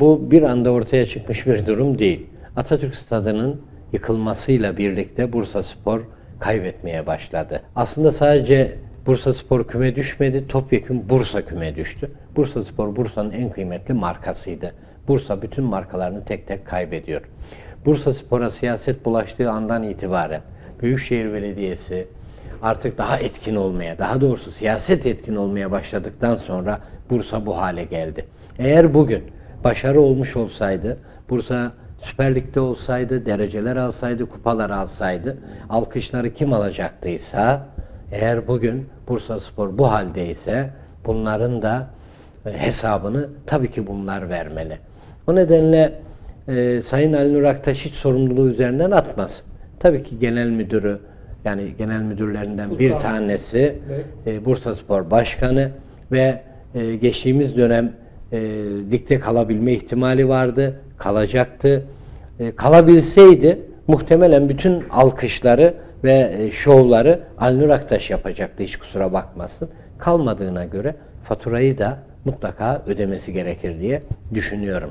Bu bir anda ortaya çıkmış bir durum değil. Atatürk Stadı'nın yıkılmasıyla birlikte Bursa Spor kaybetmeye başladı. Aslında sadece Bursa Spor küme düşmedi, topyekun Bursa küme düştü. Bursa Spor Bursa'nın en kıymetli markasıydı. Bursa bütün markalarını tek tek kaybediyor. Bursa Spor'a siyaset bulaştığı andan itibaren Büyükşehir Belediyesi artık daha etkin olmaya, daha doğrusu siyaset etkin olmaya başladıktan sonra Bursa bu hale geldi. Eğer bugün başarı olmuş olsaydı, Bursa Süper Lig'de olsaydı, dereceler alsaydı, kupalar alsaydı, alkışları kim alacaktıysa, eğer bugün Bursa Spor bu haldeyse, bunların da e, hesabını tabii ki bunlar vermeli. O nedenle e, Sayın Ali Nur Aktaş hiç sorumluluğu üzerinden atmaz. Tabii ki genel müdürü, yani genel müdürlerinden bir tanesi e, Bursa Spor Başkanı ve e, geçtiğimiz dönem e, ligde kalabilme ihtimali vardı, kalacaktı. E, kalabilseydi muhtemelen bütün alkışları ve e, şovları Alnur Aktaş yapacaktı hiç kusura bakmasın. Kalmadığına göre faturayı da mutlaka ödemesi gerekir diye düşünüyorum.